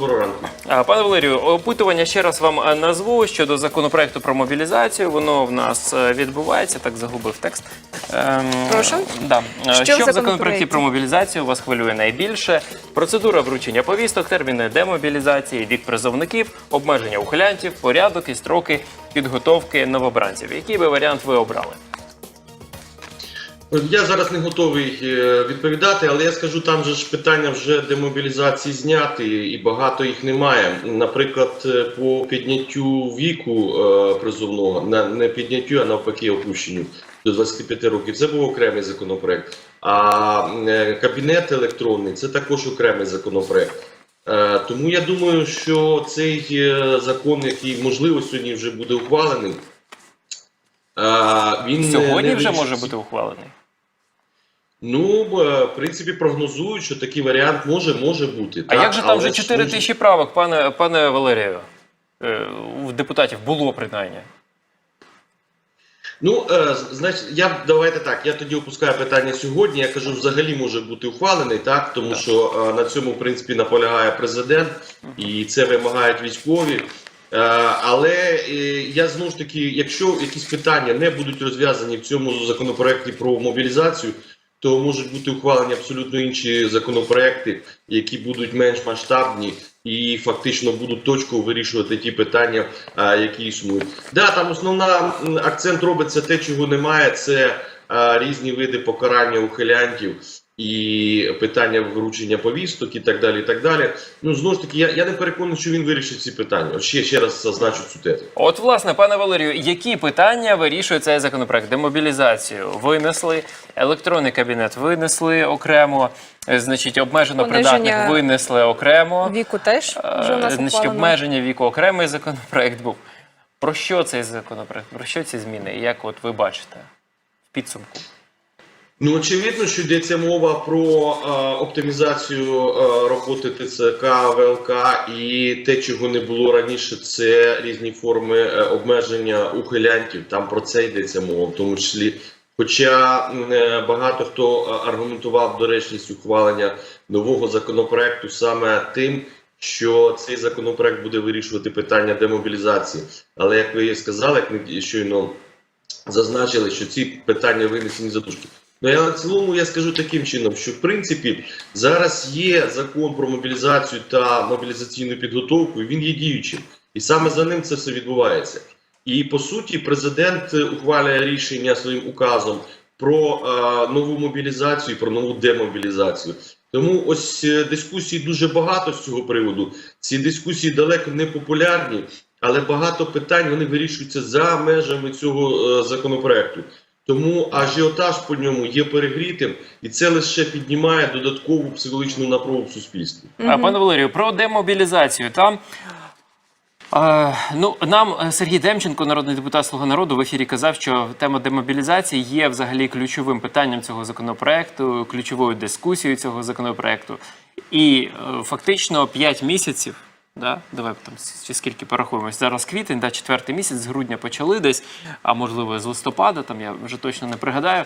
Доброго ранку. Пане Валерію, опитування ще раз вам е, назву щодо законопроекту про мобілізацію. Воно в нас е, відбувається. Так загубив текст. Ем, Прошу? Да. Е, Що в Що в законопроекті? про мобілізацію вас хвилює найбільше? Процедура вручення повісток, терміни демобілізації, вік призовників, обмеження ухилянтів, порядок і строки підготовки новобранців. Який би варіант ви обрали? Я зараз не готовий е, відповідати, але я скажу, там же ж питання вже демобілізації зняти, і багато їх немає. Наприклад, е, по підняттю віку е, призовного, не підняттю, а навпаки, опущенню до 25 років. Це був окремий законопроект. А кабінет електронний це також окремий законопроект. Тому я думаю, що цей закон, який можливо сьогодні вже буде ухвалений, він Сьогодні не вже може бути ухвалений. Ну, е, в принципі, прогнозують, що такий варіант може, може бути. А як же там вже 4 дуже- тисячі правок, пане, пане Валерію? Е, У депутатів було принаймні. Ну, е, значить, я давайте так. Я тоді опускаю питання сьогодні. Я кажу, взагалі може бути ухвалений, так тому що е, на цьому в принципі наполягає президент, і це вимагають військові. Е, але е, я знову ж таки, якщо якісь питання не будуть розв'язані в цьому законопроекті про мобілізацію, то можуть бути ухвалені абсолютно інші законопроекти, які будуть менш масштабні і фактично будуть точково вирішувати ті питання, які існують. Да, там основна акцент робиться те, чого немає. Це різні види покарання ухилянтів і питання вручення повісток і так далі. і так далі. Ну знову ж таки, я, я не переконаний, що він вирішить ці питання. От ще, ще раз зазначу цю тезу. От, власне, пане Валерію, які питання вирішує цей законопроект? Демобілізацію винесли, електронний кабінет винесли окремо, е, значить, обмежено Пониження придатних винесли окремо. Віку теж вже у Е, нас Значить, обмеження віку окремий законопроект був. Про що цей законопроект? Про що ці зміни? Як от ви бачите в підсумку? Ну, очевидно, що йдеться мова про е, оптимізацію е, роботи ТЦК, ВЛК і те, чого не було раніше, це різні форми е, обмеження ухилянтів. Там про це йдеться мова, в тому числі. Хоча е, багато хто е, аргументував доречність ухвалення нового законопроекту саме тим, що цей законопроект буде вирішувати питання демобілізації. Але як ви сказали, як ми щойно зазначили, що ці питання винесені за дужки. Ну я в цілому я скажу таким чином, що в принципі зараз є закон про мобілізацію та мобілізаційну підготовку, і він є діючим, і саме за ним це все відбувається. І по суті, президент е, ухвалює рішення своїм указом про е, нову мобілізацію, про нову демобілізацію. Тому ось е, дискусій дуже багато з цього приводу. Ці дискусії далеко не популярні, але багато питань вони вирішуються за межами цього е, законопроекту. Тому ажіотаж по ньому є перегрітим, і це лише піднімає додаткову психологічну напругу в суспільстві. А, Пане Валерію, про демобілізацію. Там е, ну нам е, Сергій Демченко, народний депутат Слуга народу, в ефірі казав, що тема демобілізації є взагалі ключовим питанням цього законопроекту, ключовою дискусією цього законопроекту. І е, фактично 5 місяців. Да? Давай там чи скільки порахуємось. Зараз квітень, да, четвертий місяць, з грудня почали десь, а можливо з листопада, там я вже точно не пригадаю.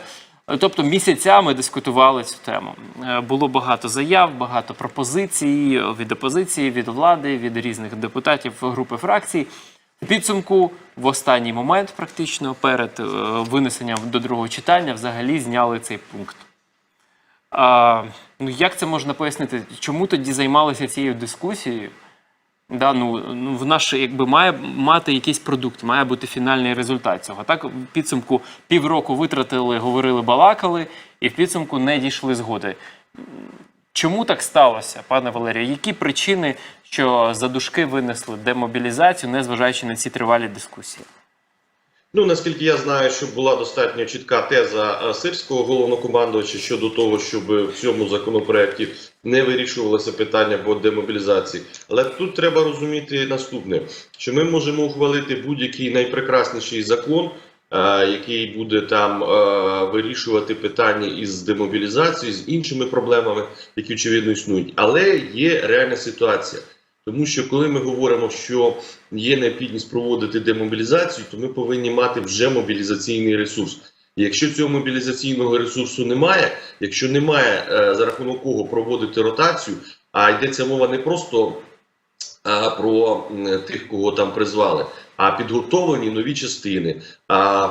Е, Тобто місяцями дискутували цю тему. Е, Було багато заяв, багато пропозицій від опозиції, від влади, від різних депутатів групи фракцій. В підсумку в останній момент, практично перед е, винесенням до другого читання, взагалі зняли цей пункт. А, ну як це можна пояснити? Чому тоді займалися цією дискусією? Да, ну, ну, в наш якби має мати якийсь продукт, має бути фінальний результат цього. Так, в підсумку півроку витратили, говорили, балакали, і в підсумку не дійшли згоди. Чому так сталося, пане Валерію? Які причини, що за дужки винесли демобілізацію, незважаючи на ці тривалі дискусії? Ну наскільки я знаю, що була достатньо чітка теза е, сирського головнокомандувача щодо того, щоб в цьому законопроекті не вирішувалося питання по демобілізації. Але тут треба розуміти наступне: що ми можемо ухвалити будь-який найпрекрасніший закон, е, який буде там е, вирішувати питання із демобілізацією, з іншими проблемами, які очевидно існують. Але є реальна ситуація. Тому що коли ми говоримо, що є необхідність проводити демобілізацію, то ми повинні мати вже мобілізаційний ресурс. І якщо цього мобілізаційного ресурсу немає, якщо немає е, за рахунок кого проводити ротацію, а йдеться мова не просто про тих, кого там призвали, а підготовлені нові частини,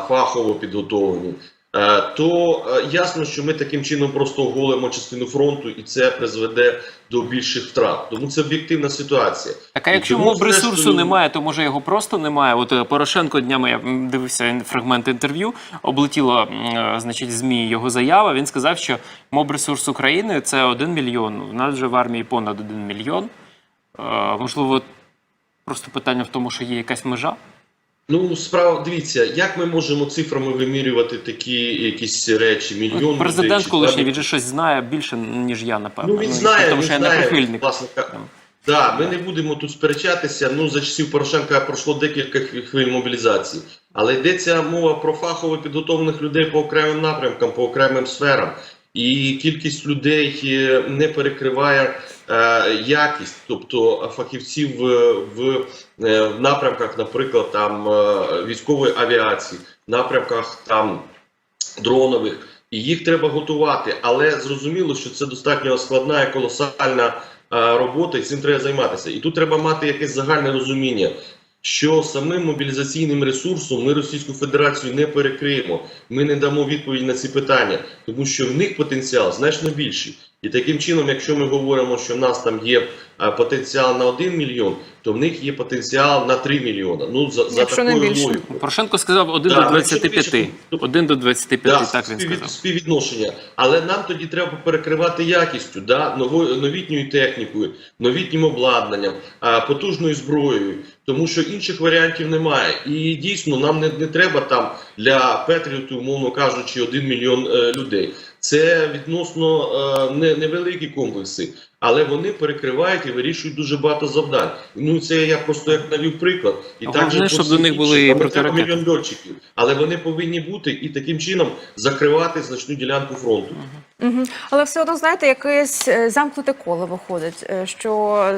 фахово підготовлені. Е, То е, ясно, що ми таким чином просто оголимо частину фронту, і це призведе до більших втрат. Тому це об'єктивна ситуація. Так а якщо моб ресурсу немає, то може його просто немає. От е, Порошенко днями я дивився фрагмент інтерв'ю, облетіло значить змі його заява. Він сказав, що моб ресурс України це 1 мільйон. У нас вже в армії понад 1 мільйон. Можливо, просто питання в тому, що є якась межа. Ну, справа, дивіться, як ми можемо цифрами вимірювати такі якісь речі, мільйон Президент людей, колишній він же щось знає більше, ніж я, напевно. Ну він знає, тому він що я не знає, прихильник. власне Да, ми не будемо тут сперечатися. Ну, за часів Порошенка пройшло декілька хвиль мобілізації. Але йдеться мова про фахово підготовлених людей по окремим напрямкам, по окремим сферам. І кількість людей е, не перекриває е, якість, тобто фахівців в, в, е, напрямках, наприклад, там е, військової авіації, напрямках там дронових, і їх треба готувати. Але зрозуміло, що це достатньо складна і колосальна е, робота, і цим треба займатися. І тут треба мати якесь загальне розуміння. Що самим мобілізаційним ресурсом ми Російську Федерацію не перекриємо, ми не дамо відповідь на ці питання, тому що в них потенціал значно більший. І таким чином, якщо ми говоримо, що в нас там є потенціал на 1 мільйон, то в них є потенціал на 3 мільйона. Ну за, за Якщо не такою більше. логікою. Порошенко сказав 1 Да, до ну, якщо 25. 1 до 25, Да, так він співвід- сказав. співвідношення. Але нам тоді треба перекривати якістю, да, новою новітньою технікою, новітнім обладнанням, потужною зброєю, тому що інших варіантів немає. І дійсно нам не, не треба там для Петріоту, умовно кажучи, один мільйон е, людей. Це відносно е, не, невеликі комплекси, але вони перекривають і вирішують дуже багато завдань. Ну це я просто як навів приклад. І Головне, так же щоб до них були мільйон льотчиків, але вони повинні бути і таким чином закривати значну ділянку фронту. Угу. Але все одно, знаєте, якесь е, замкнуте коло виходить, е, що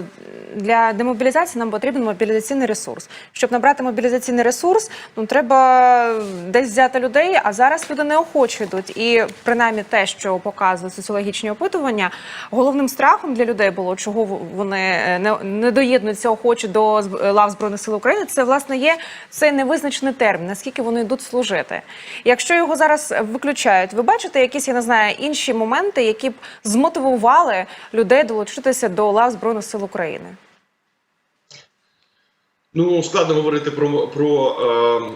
для демобілізації нам потрібен мобілізаційний ресурс. Щоб набрати мобілізаційний ресурс, ну треба десь взяти людей, а зараз люди неохоче йдуть. І принаймні те, що показують соціологічні опитування, головним страхом для людей було, чого вони е, не, доєднуються охоче до зб- лав Збройних сил України, це власне є цей невизначений термін, наскільки вони йдуть служити. Якщо його зараз виключають, ви бачите якісь, я не знаю, інші моменти, які б змотивували людей долучитися до лав Збройних сил України? Ну складно говорити про, про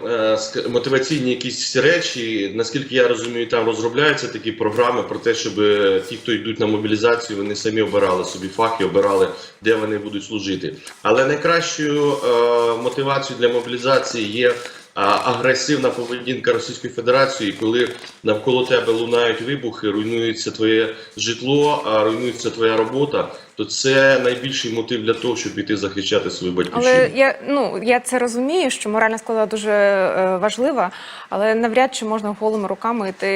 е, е, мотиваційні якісь речі. Наскільки я розумію, там розробляються такі програми про те, щоб е, ті, хто йдуть на мобілізацію, вони самі обирали собі фахи, обирали, де вони будуть служити. Але найкращою е, мотивацією для мобілізації є. Агресивна поведінка Російської Федерації, коли навколо тебе лунають вибухи, руйнується твоє житло, руйнується твоя робота, то це найбільший мотив для того, щоб піти захищати свою батьківщину. Але я ну я це розумію, що моральна складова дуже е, важлива, але навряд чи можна голими руками йти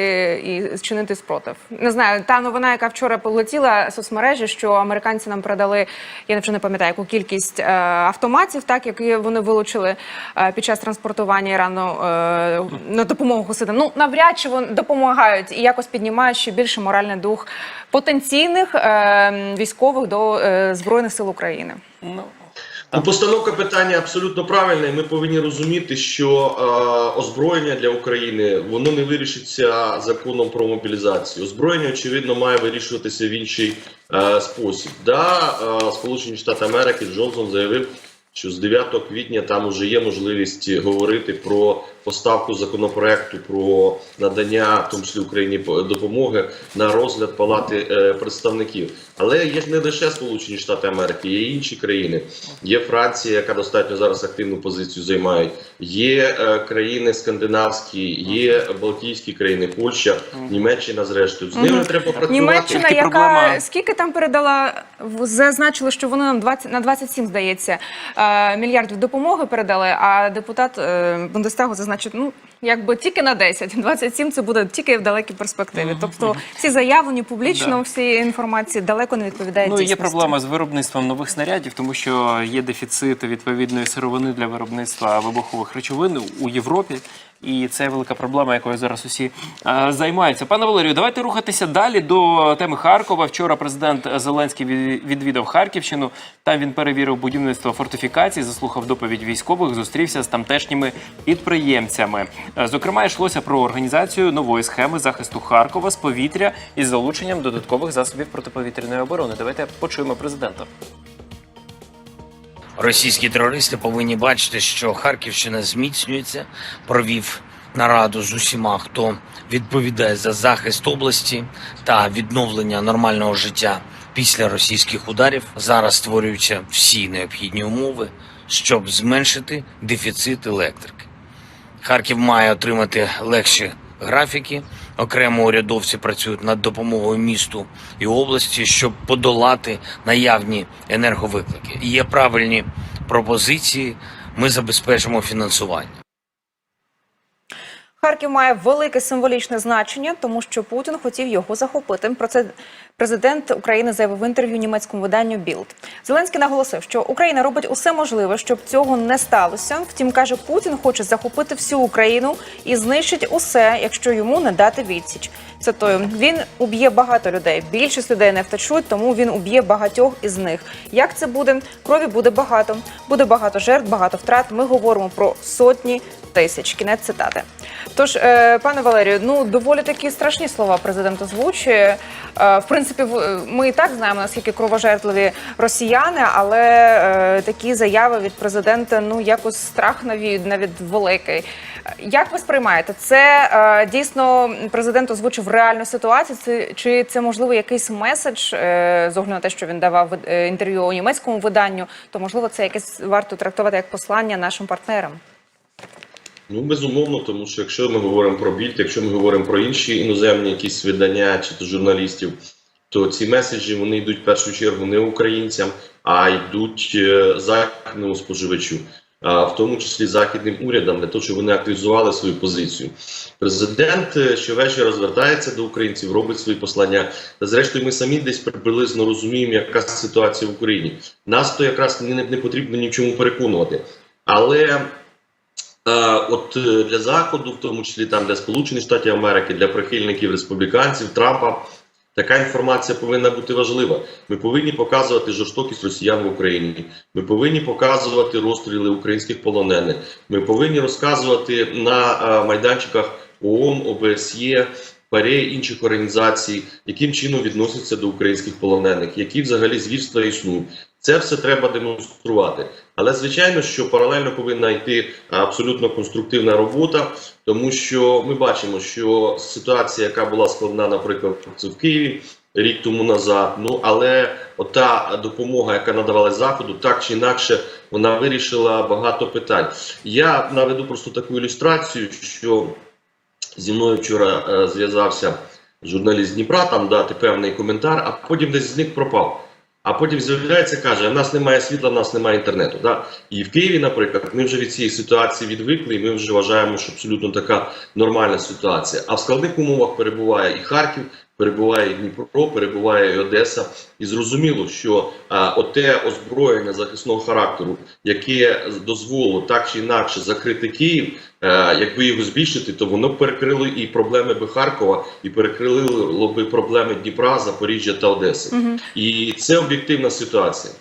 і чинити спротив. Не знаю, та новина, яка вчора полетіла соцмережі, що американці нам передали, я вже не пам'ятаю, яку кількість е, автоматів, так які вони вилучили е, під час транспортування Ірану е, на допомогу хуситам. Ну навряд чи вони допомагають і якось піднімають ще більше моральний дух потенційних е, військових до е, збройних сил України. Ну, Ну, постановка питання абсолютно правильна, і ми повинні розуміти, що е, озброєння для України воно не вирішиться законом про мобілізацію. Озброєння, очевидно, має вирішуватися в інший е, спосіб. Да, е, Сполучені Штати Америки Джонсон заявив, що з 9 квітня там уже є можливість говорити про поставку законопроекту про надання, в тому числі Україні по- допомоги на розгляд Палати е, представників. Але є ж не лише Сполучені Штати Америки, є інші країни. Є Франція, яка достатньо зараз активну позицію займає. Є е, країни скандинавські, є Балтійські країни, Польща, Німеччина. Зрештою, з ними треба працювати. Німеччина, яка проблема- скільки там передала, в- зазначили, що вони нам 20, на 27, здається, е, мільярдів допомоги передали, а депутат Бундестагу зазначив, ну, якби тільки на 10. 27 це буде тільки в далекій перспективі. Тобто всі заявлені публічно, всі інформації далеко не відповідають Ну, є дійсності. проблема з виробництвом нових снарядів, тому що є дефіцит відповідної сировини для виробництва вибухових речовин у Європі. І це велика проблема, якою зараз усі е, займаються. Пане Валерію, давайте рухатися далі до теми Харкова. Вчора президент Зеленський ві- відвідав Харківщину. Там він перевірив будівництво фортифікацій, заслухав доповідь військових, зустрівся з тамтешніми підприємцями. Е, Зокрема, йшлося про організацію нової схеми захисту Харкова з повітря із залученням додаткових засобів протиповітряної оборони. Давайте почуємо президента. Російські терористи повинні бачити, що Харківщина зміцнюється, провів нараду з усіма, хто відповідає за захист області та відновлення нормального життя після російських ударів. Зараз створюються всі необхідні умови, щоб зменшити дефіцит електрики. Харків має отримати легші графіки. Окремо урядовці працюють над допомогою місту і області, щоб подолати наявні енерговиклики. Є правильні пропозиції. Ми забезпечимо фінансування. Харків має велике символічне значення, тому що Путін хотів його захопити. Про це президент України заявив в інтерв'ю німецькому виданню Білд. Зеленський наголосив, що Україна робить усе можливе, щоб цього не сталося. Втім, каже, Путін хоче захопити всю Україну і знищить усе, якщо йому не дати відсіч. Цитую, він уб'є багато людей. Більшість людей не втечуть, тому він уб'є багатьох із них. Як це буде? Крові буде багато, буде багато жертв, багато втрат. Ми говоримо про сотні тисяч. Кінець цитати. Тож, е, пане Валерію, ну доволі такі страшні слова президент озвучує. Е, в принципі, ми і так знаємо наскільки кровожертвливі росіяни, але е, такі заяви від президента ну якось страх навіть навіть великий. Як ви сприймаєте? Це дійсно президент озвучив реальну ситуацію? Це чи це можливо якийсь меседж з огляду на те, що він давав інтерв'ю у німецькому виданню? То можливо це якесь варто трактувати як послання нашим партнерам? Ну, безумовно, тому що якщо ми говоримо про більд, якщо ми говоримо про інші іноземні якісь видання чи то журналістів, то ці меседжі вони йдуть в першу чергу не українцям, а йдуть е, західному споживачу, а в тому числі західним урядам, для того, щоб вони активізували свою позицію. Президент е, щовечора звертається до українців, робить свої послання. Та зрештою, ми самі десь приблизно розуміємо, яка ситуація в Україні. Нас то якраз не, не потрібно ні в чому переконувати. Але От е, для заходу, в тому числі там для Сполучених Штатів Америки, для прихильників республіканців Трампа, така інформація повинна бути важлива. Ми повинні показувати жорстокість росіян в Україні. Ми повинні показувати розстріли українських полонених. Ми повинні розказувати на е, майданчиках ООН, ОБСЄ. ПАРЄ інших організацій, яким чином відносяться до українських полонених, які взагалі звірства існують. Це все треба демонструвати. Але звичайно, що паралельно повинна йти абсолютно конструктивна робота, тому що ми бачимо, що ситуація, яка була складна, наприклад, в Києві рік тому назад. Ну але ота допомога, яка надавалась заходу, так чи інакше, вона вирішила багато питань. Я наведу просто таку ілюстрацію, що зі мною вчора е, зв'язався журналіст Дніпра, там дати певний коментар, а потім десь зник пропав. А потім з'являється, каже: в нас немає світла, в нас немає інтернету. Да? І в Києві, наприклад, ми вже від цієї ситуації відвикли, і ми вже вважаємо, що абсолютно така нормальна ситуація. А в складних умовах перебуває і Харків, перебуває і Дніпро, перебуває і Одеса. І зрозуміло, що а, оте озброєння захисного характеру, яке дозволило так чи інакше закрити Київ, а, якби його збільшити, то воно перекрило і проблеми би Харкова, і перекрило би проблеми Дніпра, Запоріжжя та Одеси. І це об'єктивна ситуація.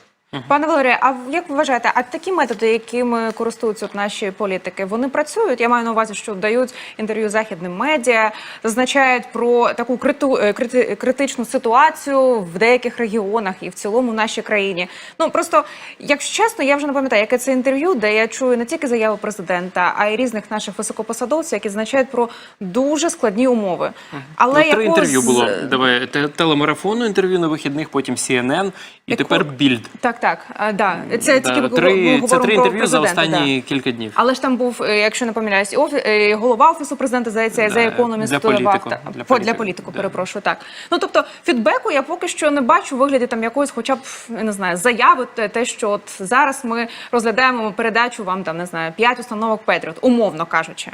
Пане Валерію, а як ви вважаєте, а такі методи, якими користуються от наші політики, вони працюють? Я маю на увазі, що дають інтерв'ю західним медіа, зазначають про таку криту, е, крити, критичну ситуацію в деяких регіонах і в цілому в нашій країні. Ну просто, якщо чесно, я вже не пам'ятаю, яке це інтерв'ю, де я чую не тільки заяви президента, а й різних наших високопосадовців, які зазначають про дуже складні умови. Але ну, три якогось- інтерв'ю було. Давай те- телемарафону інтерв'ю на вихідних, потім CNN і Яку- тепер більд. Так, так, а, да. Це тільки ми три, говоримо це три про інтерв'ю за президента, да. останні кілька днів. Але ж там був, е, якщо не помиляюсь, і офі- е, голова офісу президента здається Да, за економіст для політику, Вахта. для По- для політику, політику, да. перепрошую. Так ну тобто фідбеку я поки що не бачу у вигляді там якоїсь, хоча б я не знаю, заяви те, те, що от зараз ми розглядаємо передачу вам там не знаю п'ять установок Петріот, умовно кажучи.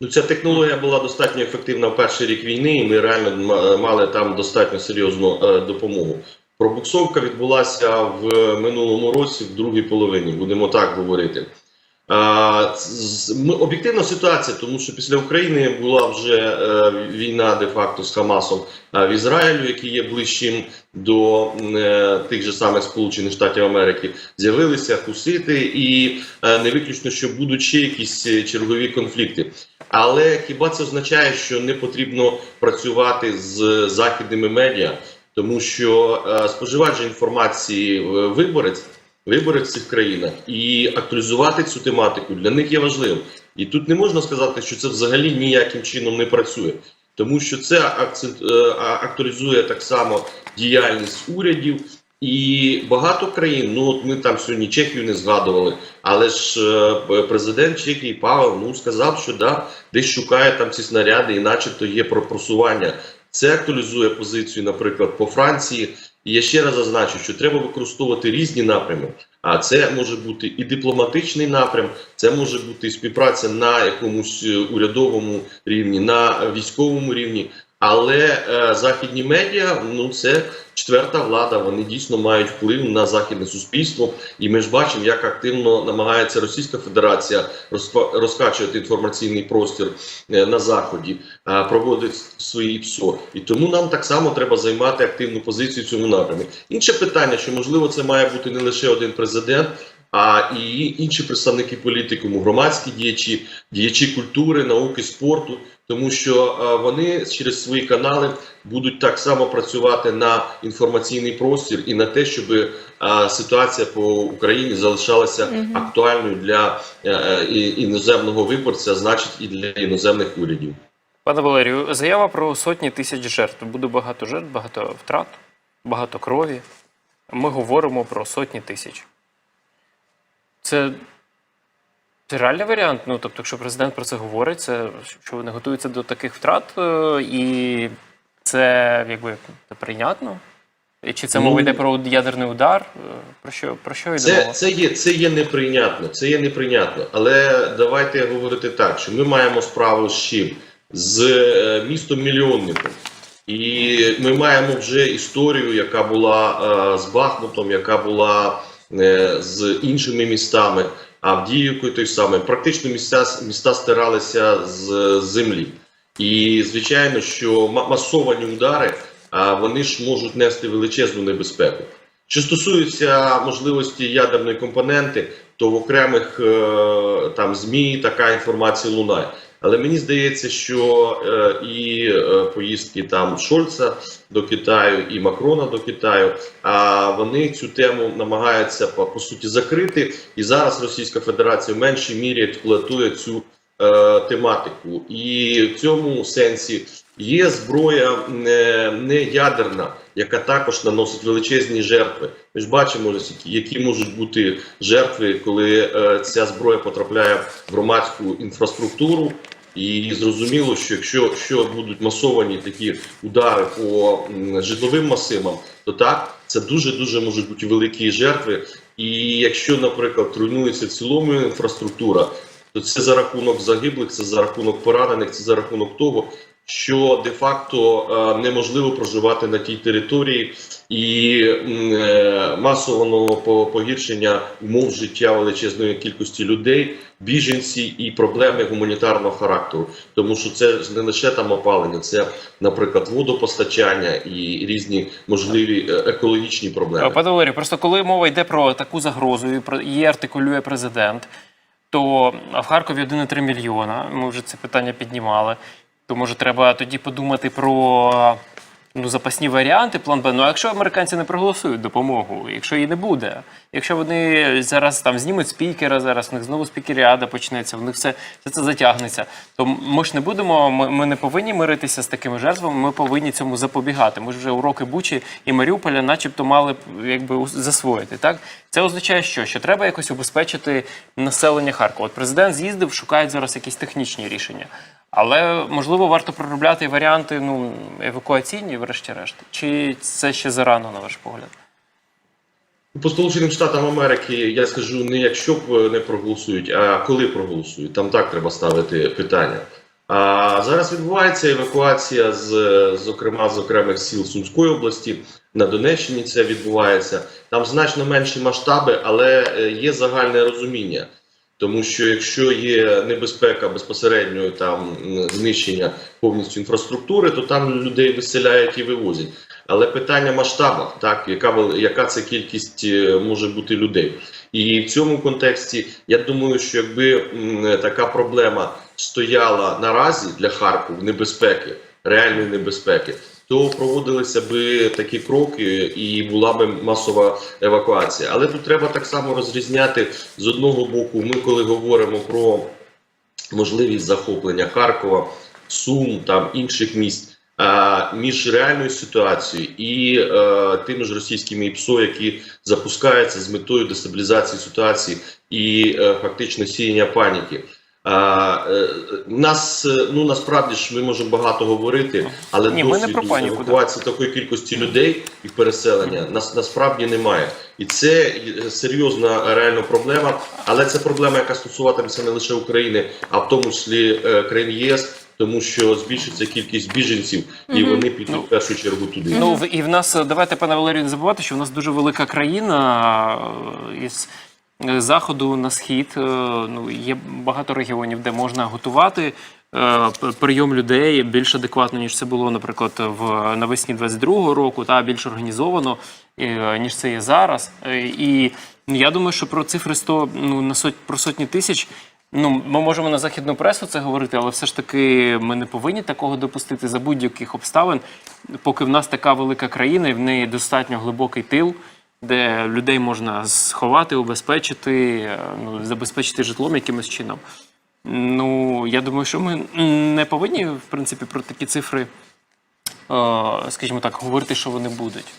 Ну, ця технологія була достатньо ефективна в перший рік війни, і ми реально м- мали там достатньо серйозну е, допомогу. Пробуксовка відбулася в минулому році, в другій половині, будемо так говорити. Об'єктивна ситуація, тому що після України була вже е, війна де-факто з Хамасом в Ізраїлю, який є ближчим до е, тих же самих Сполучених Штатів Америки. З'явилися хусити, і е, не виключно, що будуть ще якісь чергові конфлікти. Але хіба це означає, що не потрібно працювати з західними медіа, тому що е, споживач інформації е, виборець, виборець в цих країнах, і актуалізувати цю тематику для них є важливим. І тут не можна сказати, що це взагалі ніяким чином не працює, тому що це е, актуалізує так само діяльність урядів. І багато країн, ну от ми там сьогодні Чехію не згадували, але ж президент Чехії Павел ну сказав, що да, десь шукає там ці снаряди, і начебто є про просування. Це актуалізує позицію, наприклад, по Франції. І я ще раз зазначу, що треба використовувати різні напрями. А це може бути і дипломатичний напрям, це може бути і співпраця на якомусь е, урядовому рівні, на військовому рівні. Але е, західні медіа ну це четверта влада. Вони дійсно мають вплив на західне суспільство, і ми ж бачимо, як активно намагається Російська Федерація розкачувати інформаційний простір е, на заході, проводить свої ПСО. І тому нам так само треба займати активну позицію в цьому напрямі. Інше питання, що можливо це має бути не лише один президент. А і інші представники політикуму, громадські діячі, діячі культури, науки, спорту, тому що е, вони через свої канали будуть так само працювати на інформаційний простір і на те, щоб е, ситуація по Україні залишалася актуальною для е, іноземного виборця, значить і для іноземних урядів. Пане Валерію, заява про сотні тисяч жертв. Буде багато жертв, багато втрат, багато крові. Ми говоримо про сотні тисяч. Це, це реальний варіант. Ну, тобто, якщо президент про це говорить, це що вони готуються до таких втрат, е, і це якби це прийнятно? І Чи це Ну, мова йде про ядерний удар? Е, Про що, про що йде Це, мова? це, є, це є неприйнятно. Це є неприйнятно. Але давайте говорити так, що ми маємо справу з чим? З е, містом мільйонником. І ми маємо вже історію, яка була з Бахмутом, яка була з іншими містами, Авдіївкою той самий. Практично міста міста стиралися з землі. І звичайно, що масовані удари вони ж можуть нести величезну небезпеку. Що стосується можливості ядерної компоненти, то в окремих е, там ЗМІ така інформація лунає. Але мені здається, що е, і е, поїздки там Шольца до Китаю, і Макрона до Китаю, а вони цю тему намагаються по, по суті закрити. І зараз Російська Федерація в меншій мірі експлуатує цю е, тематику. І в цьому сенсі є зброя не, не ядерна, яка також наносить величезні жертви. Ми ж бачимо, які, можуть бути жертви, коли е, ця зброя потрапляє в громадську інфраструктуру. І зрозуміло, що якщо що будуть масовані такі удари по житловим масивам, то так це дуже дуже можуть бути великі жертви. І якщо, наприклад, руйнується цілому інфраструктура, то це за рахунок загиблих, це за рахунок поранених, це за рахунок того, що де-факто е, неможливо проживати на тій території, і е, масованого погіршення умов життя величезної кількості людей, біженці і проблеми гуманітарного характеру, тому що це не лише там опалення, це, наприклад, водопостачання і різні можливі е, екологічні проблеми. Пане Валерію, просто коли мова йде про таку загрозу, і її артикулює президент, то в Харкові 1,3 мільйона. Ми вже це питання піднімали. То може треба тоді подумати про ну, запасні варіанти, план Б. Ну якщо американці не проголосують допомогу, якщо її не буде, якщо вони зараз там знімуть спікера, зараз в них знову спікеріада почнеться, в них все, все це затягнеться. То ми ж не будемо, ми, ми не повинні миритися з такими жертвами, ми повинні цьому запобігати. Ми ж вже уроки Бучі і Маріуполя, начебто, мали б якби засвоїти. Так це означає, що? що треба якось убезпечити населення Харкова. От президент з'їздив, шукають зараз якісь технічні рішення. Але можливо варто проробляти варіанти ну евакуаційні, врешті-решт, чи це ще зарано, на ваш погляд? По Сполученим Штатам Америки я скажу не якщо б е, не проголосують, а коли проголосують. Там так треба ставити питання. А зараз відбувається евакуація з е, зокрема з окремих сіл Сумської області. На Донеччині це відбувається. Там значно менші масштаби, але е, є загальне розуміння. Тому що якщо є небезпека безпосередньо там знищення повністю інфраструктури, то там людей виселяють і вивозять. Але питання масштабах, так яка яка це кількість е, може бути людей, і в цьому контексті я думаю, що якби така проблема стояла наразі для Харкова небезпеки, реальної небезпеки, то проводилися би такі кроки і була би масова евакуація. Але тут треба так само розрізняти з одного боку. Ми коли говоримо про можливість захоплення Харкова, Сум там інших міст. Між реальною ситуацією і е, тими ж російськими ІПСО, які запускаються з метою дестабілізації ситуації і е, фактично сіяння паніки. Е, нас е, ну насправді ж ми можемо багато говорити, але Ні, досвіду про паніку, евакуації такої кількості людей і переселення. Нас насправді немає, і це е, серйозна реальна проблема. Але це проблема, яка стосуватиметься не лише України, а в тому числі е, країн єС, тому що збільшиться кількість біженців, і вони підуть Ну, в першу чергу туди. Ну і в нас е, давайте, пане Валерію, не забувати, що в нас дуже велика країна е, із е, заходу на схід. е, Ну є багато регіонів, де можна готувати. е, Прийом людей більш адекватно, ніж це було, наприклад, в навесні 22-го року, та більш організовано, е, ніж це є зараз. Е, І я думаю, що про цифри 100, ну на сот, про сотні тисяч Ну, ми можемо на західну пресу це говорити, але все ж таки ми не повинні такого допустити за будь-яких обставин, поки в нас така велика країна, і в неї достатньо глибокий тил, де людей можна сховати, убезпечити, е, ну, забезпечити житлом якимось чином. Ну, я думаю, що ми не повинні, в принципі, про такі цифри, е, скажімо так, говорити, що вони будуть.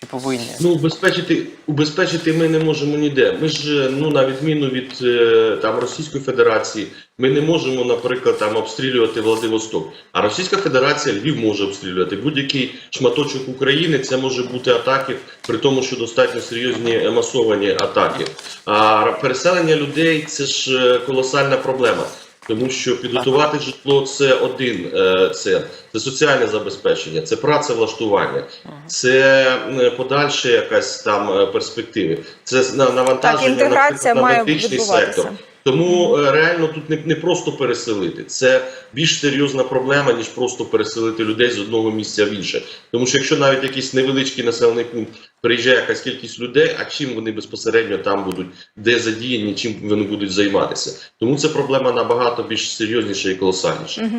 Чи повинні? Ну, убезпечити, убезпечити ми не можемо ніде. Ми ж, е, ну, на відміну від е, там Російської Федерації, ми не можемо, наприклад, там обстрілювати Владивосток. А Російська Федерація Львів може обстрілювати. Будь-який шматочок України це може бути атаки, при тому, що достатньо серйозні масовані атаки. А переселення людей це ж е, колосальна проблема. Тому що підготувати житло це один е, це, це соціальне забезпечення, це працевлаштування, це подальше якась там е, перспективи, це на- навантаження Так, інтеграція наприклад, на має відбуватися. сектор. Тому е, реально тут не, просто переселити, це більш серйозна проблема, ніж просто переселити людей з одного місця в інше. Тому що якщо навіть якийсь невеличкий населений пункт приїжджає якась кількість людей, а чим вони безпосередньо там будуть, де задіяні, чим вони будуть займатися. Тому це проблема набагато більш серйозніша і колосальніша.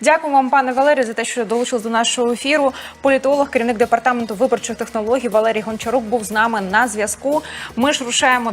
Дякую вам, пане Валерію, за те, що долучились до нашого ефіру. Політолог, керівник департаменту виборчих технологій Валерій Гончарук був з нами на зв'язку. Ми ж рушаємо